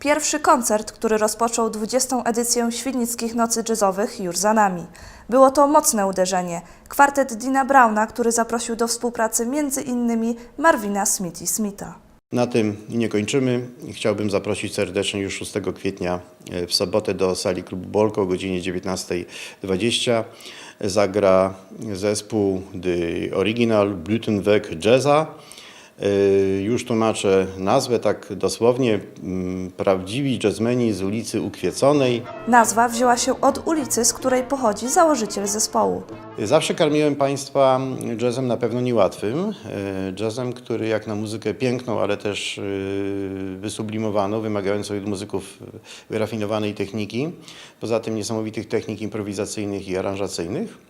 Pierwszy koncert, który rozpoczął 20. edycję Świdnickich Nocy Jazzowych już za nami. Było to mocne uderzenie. Kwartet Dina Browna, który zaprosił do współpracy innymi Marvina Smithy Smitha. Na tym nie kończymy. Chciałbym zaprosić serdecznie już 6 kwietnia e, w sobotę do sali klubu Bolko o godzinie 19.20. Zagra zespół The Original Blütenweg Jazza. E, Już tłumaczę nazwę tak dosłownie. mm, Prawdziwi jazzmeni z ulicy Ukwie,conej. Nazwa wzięła się od ulicy, z której pochodzi założyciel zespołu. Zawsze karmiłem Państwa jazzem na pewno niełatwym. Jazzem, który jak na muzykę piękną, ale też e, wysublimowaną, wymagającą od muzyków wyrafinowanej techniki. Poza tym niesamowitych technik improwizacyjnych i aranżacyjnych.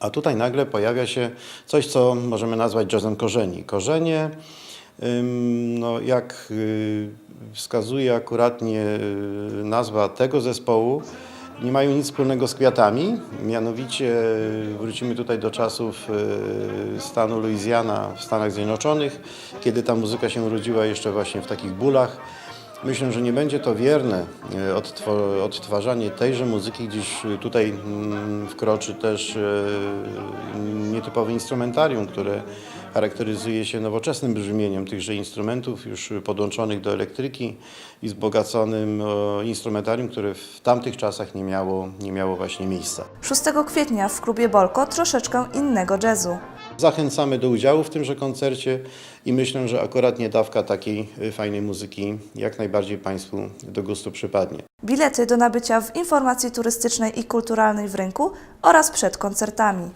A tutaj nagle pojawia się coś, co możemy nazwać jazzem korzeni. Korzenie, no jak y, wskazuje akuratnie y, nazwa tego zespołu, nie mają nic wspólnego z kwiatami. Mianowicie y, wrócimy tutaj do czasów stanu Louisiana w Stanach Zjednoczonych, kiedy ta muzyka się urodziła jeszcze właśnie w takich bólach. Myślę, że nie będzie to wierne e, odtwarzanie tejże muzyki, gdyż e, tutaj mm, wkroczy też e, nietypowe instrumentarium, które charakteryzuje się nowoczesnym brzmieniem tychże instrumentów, już podłączonych do elektryki i wzbogaconym instrumentarium, które w tamtych czasach nie miało, nie miało właśnie miejsca. 6 kwietnia w klubie Bolko troszeczkę innego jazzu. Zachęcamy do udziału w tymże koncercie i myślę, że akurat dawka takiej e, fajnej muzyki jak najbardziej Państwu do gustu przypadnie. Bilety do nabycia w informacji turystycznej i kulturalnej w rynku oraz przed koncertami.